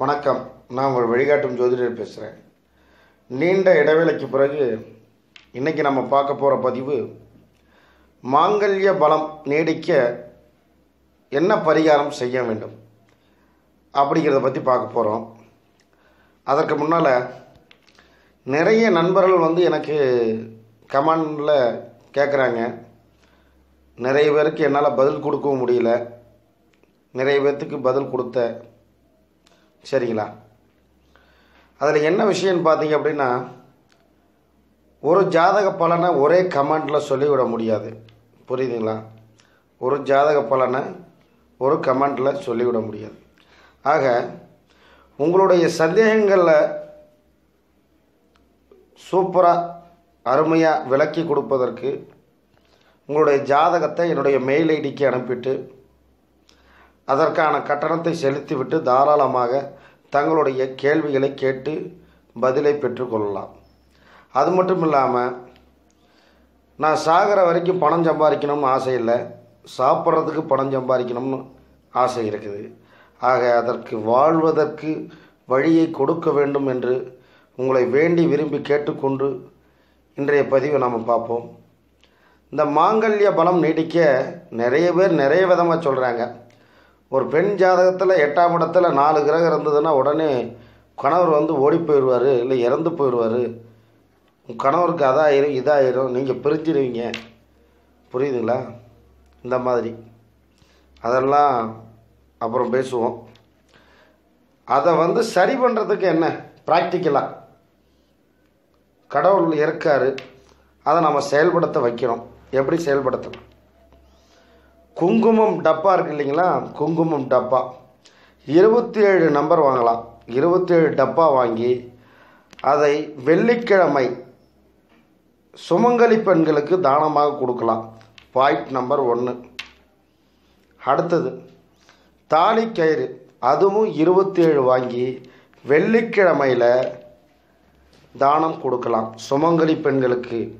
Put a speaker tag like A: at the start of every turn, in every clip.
A: வணக்கம். நான் உங்கள் வழிகாட்டும் ஜோதிடர் பேசுகிறேன் நீண்ட இடைவேளைக்கு பிறகு இன்றைக்கி நம்ம பார்க்க போகிற பதிவு மாங்கல்ய பலம் நீடிக்க என்ன பரிகாரம் செய்ய வேண்டும் அப்படிங்கிறத பற்றி பார்க்க போகிறோம் அதற்கு முன்னால் நிறைய நண்பர்கள் வந்து எனக்கு கமெண்டில் கேட்குறாங்க நிறைய பேருக்கு என்னால் பதில் கொடுக்கவும் முடியல. நிறைய பேர்த்துக்கு பதில் கொடுத்த சரிங்களா? அதில் என்ன விஷயம்னு பார்த்தீங்க அப்படின்னா ஒரு ஜாதக பலனை ஒரே கமெண்டில் சொல்லிவிட முடியாது. புரியுதுங்களா? ஒரு ஜாதக பலனை ஒரு கமெண்டில் சொல்லிவிட முடியாது. ஆக உங்களுடைய சந்தேகங்களில் சூப்பராக அருமையாக விளக்கி கொடுப்பதற்கு உங்களுடைய ஜாதகத்தை என்னுடைய மெயில் ஐடிக்கு அனுப்பிட்டு அதற்கான கட்டணத்தை செலுத்திவிட்டு தாராளமாக தங்களுடைய கேள்விகளை கேட்டு பதிலை பெற்றுக்கொள்ளலாம் அது மட்டும் இல்லாமல் நான் சாகிற வரைக்கும் பணம் சம்பாதிக்கணும்னு ஆசை இல்லை. சாப்பிட்றதுக்கு பணம் சம்பாதிக்கணும்னு ஆசை இருக்குது. ஆக அதற்கு வாழ்வதற்கு வழியை கொடுக்க வேண்டும் என்று உங்களை வேண்டி விரும்பி கேட்டுக்கொண்டு இன்றைய பதிவை நாம் பார்ப்போம். இந்த மாங்கல்ய பலம் நீடிக்க நிறைய பேர் நிறைய விதமாக சொல்கிறாங்க ஒரு பெண் ஜாதகத்தில் எட்டாம் இடத்துல நாலு கிரகம் இருந்ததுன்னா உடனே கணவர் வந்து ஓடி போயிடுவார் இல்லை இறந்து போயிடுவார். உன் கணவருக்கு அதாயிரும் இதாயிரும் நீங்கள் பிரிஞ்சிருவீங்க. புரியுதுங்களா? இந்த மாதிரி. அதெல்லாம் அப்புறம் பேசுவோம். அதை வந்து சரி பண்ணுறதுக்கு என்ன? ப்ராக்டிக்கலாக கடவுள் இருக்கார். அதை நம்ம செயல்படுத்த வைக்கிறோம் எப்படி செயல்படுத்தணும்? குங்குமம் டப்பா இருக்கு இல்லைங்களா? குங்குமம் டப்பா. இருபத்தி ஏழு நம்பர் வாங்கலாம். இருபத்தி ஏழு டப்பா வாங்கி அதை வெள்ளிக்கிழமை சுமங்கலி பெண்களுக்கு தானமாக கொடுக்கலாம். பாயிண்ட் நம்பர் ஒன்று அடுத்தது தாலி கயிறு. அதுவும் இருபத்தி ஏழு வாங்கி வெள்ளிக்கிழமையில் தானம் கொடுக்கலாம். சுமங்கலி பெண்களுக்கு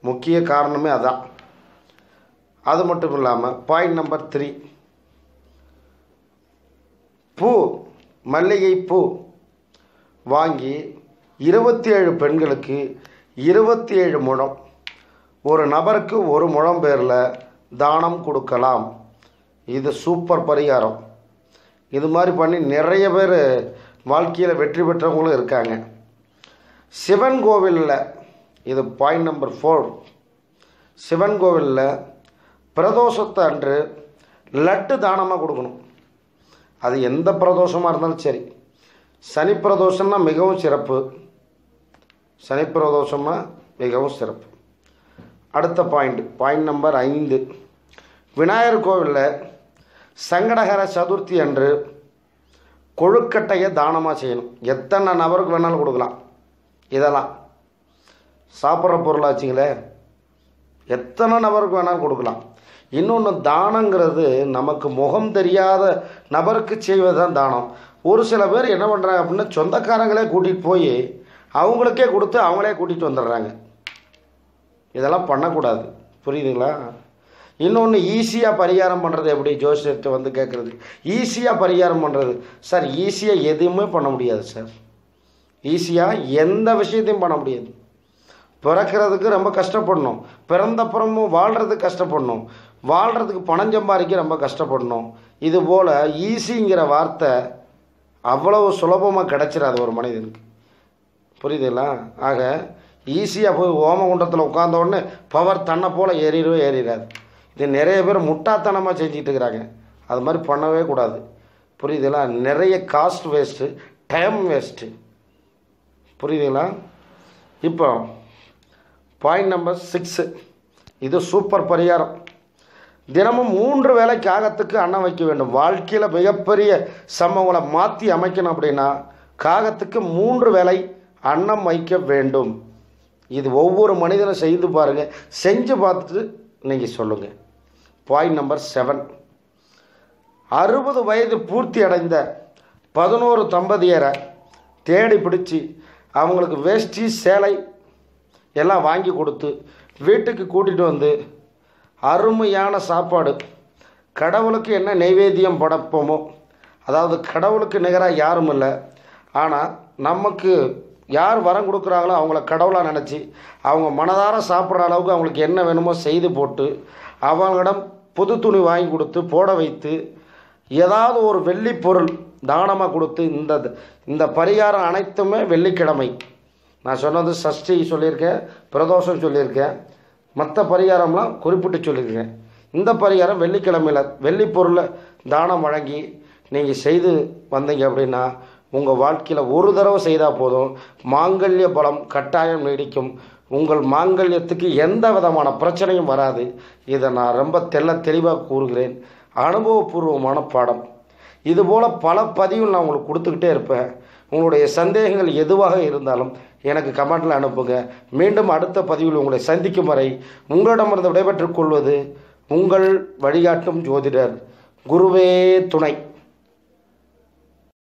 A: முக்கிய காரணமே அதான். அது மட்டும் இல்லாமல் பாயிண்ட் நம்பர் த்ரீ பூ மல்லிகை பூ வாங்கி இருபத்தி ஏழு பெண்களுக்கு இருபத்தி ஏழு முழம். ஒரு நபருக்கு ஒரு முழம் பேரில் தானம் கொடுக்கலாம். இது சூப்பர் பரிகாரம். இது மாதிரி பண்ணி நிறைய பேர் வாழ்க்கையில் வெற்றி பெற்றவங்களும் இருக்காங்க. சிவன் கோவிலில் இது பாயிண்ட் நம்பர் ஃபோர் சிவன் கோவிலில் பிரதோஷத்தை அன்று லட்டு தானமாக கொடுக்கணும். அது எந்த பிரதோஷமாக இருந்தாலும் சரி. சனி பிரதோஷம்னா மிகவும் சிறப்பு. சனி பிரதோஷம்னா மிகவும் சிறப்பு. அடுத்த பாயிண்ட் பாயிண்ட் நம்பர் ஐந்து. விநாயகர் கோவிலில் சங்கடகர சதுர்த்தி அன்று கொழுக்கட்டையை தானமாக செய்யணும். எத்தனை நபருக்கு வேணாலும் கொடுக்கலாம். இதெல்லாம். சாப்பிட்ற பொருளாச்சுங்களே எத்தனை நபருக்கு வேணாலும் கொடுக்கலாம். இன்னொன்று தானங்கிறது நமக்கு முகம் தெரியாத நபருக்கு செய்வது தான் தானம். ஒரு சில பேர் என்ன பண்ணுறாங்க அப்படின்னா சொந்தக்காரங்களே கூட்டிகிட்டு போய் அவங்களுக்கே கொடுத்து அவங்களே கூட்டிகிட்டு வந்துடுறாங்க. இதெல்லாம் பண்ணக்கூடாது. புரியுதுங்களா? இன்னொன்று ஈஸியாக பரிகாரம் பண்ணுறது எப்படி? ஜோசியத்தை வந்து கேட்குறது ஈஸியாக பரிகாரம் பண்ணுறது சார் ஈஸியாக எதுவுமே பண்ண முடியாது சார். ஈஸியாக எந்த விஷயத்தையும் பண்ண முடியாது. பிறக்கிறதுக்கு ரொம்ப கஷ்டப்படணும். பிறந்தப்புறமும் வாழ்கிறதுக்கு கஷ்டப்படணும். வாழ்கிறதுக்கு பணம் சம்பாதிக்க ரொம்ப கஷ்டப்படணும். இது போல் ஈஸிங்கிற வார்த்தை அவ்வளவு சுலபமாக கிடச்சிடாது ஒரு மனிதனுக்கு. புரியுதுங்களா? ஆக ஈஸியாக போய் ஓமகுண்டத்தில் உட்காந்த உடனே பவர் தன்னை போல் ஏறிடவே ஏறிடாது இது நிறைய பேர் முட்டாத்தனமாக செஞ்சுட்டு இருக்கிறாங்க அது மாதிரி பண்ணவே கூடாது. புரியுதுங்களா? நிறைய காஸ்ட் வேஸ்ட்டு டைம் வேஸ்ட்டு புரியுதுங்களா? இப்போ பாயிண்ட் நம்பர் சிக்ஸு இது சூப்பர் பரிகாரம். தினமும் மூன்று வேளை காகத்துக்கு அன்னம் வைக்க வேண்டும். வாழ்க்கையில் மிகப்பெரிய சம்பவங்களை மாற்றி அமைக்கணும் அப்படின்னா காகத்துக்கு மூன்று வேலை அன்னம் வைக்க வேண்டும். இது ஒவ்வொரு மனிதனும் செய்து பாருங்கள் செஞ்சு பார்த்துட்டு நீங்கள் சொல்லுங்கள் பாயிண்ட் நம்பர் செவன் அறுபது வயது பூர்த்தி அடைந்த பதினோரு தம்பதியரை தேடி பிடிச்சி அவங்களுக்கு வேஷ்டி சேலை எல்லாம் வாங்கி கொடுத்து வீட்டுக்கு கூட்டிகிட்டு வந்து அருமையான சாப்பாடு. கடவுளுக்கு என்ன நைவேத்தியம் படைப்போமோ அதாவது கடவுளுக்கு நிகராக யாரும் இல்லை. ஆனால் நமக்கு யார் வரம் கொடுக்குறாங்களோ அவங்கள கடவுளாக நினச்சி அவங்க மனதார சாப்பிட்ற அளவுக்கு அவங்களுக்கு என்ன வேணுமோ செய்து போட்டு அவங்களிடம் புது துணி வாங்கி கொடுத்து போட வைத்து ஏதாவது ஒரு வெள்ளி பொருள் தானமாக கொடுத்து இந்த இந்த பரிகாரம் அனைத்துமே வெள்ளிக்கிழமை. நான் சொன்னது சஷ்டி சொல்லியிருக்கேன் பிரதோஷம் சொல்லியிருக்கேன். மற்ற பரிகாரம்லாம் குறிப்பிட்டு சொல்லியிருக்கேன். இந்த பரிகாரம் வெள்ளிக்கிழமையில் வெள்ளி பொருளை தானம் வழங்கி நீங்கள் செய்து வந்தீங்க அப்படின்னா உங்கள் வாழ்க்கையில் ஒரு தடவை செய்தால் போதும். மாங்கல்ய பலம் கட்டாயம் நீடிக்கும். உங்கள் மாங்கல்யத்துக்கு எந்த விதமான பிரச்சனையும் வராது. இதை நான் ரொம்ப தெள்ள தெளிவாக கூறுகிறேன். அனுபவபூர்வமான பாடம். இதுபோல் பல பதிவுகள் நான் உங்களுக்கு கொடுத்துக்கிட்டே இருப்பேன். உங்களுடைய சந்தேகங்கள் எதுவாக இருந்தாலும் எனக்கு கமெண்டில் அனுப்புங்க. மீண்டும் அடுத்த பதிவில் உங்களை சந்திக்கும் வரை உங்களிடமிருந்து விடைபெற்றுக் கொள்வது உங்கள் வழிகாட்டும் ஜோதிடர். குருவே துணை.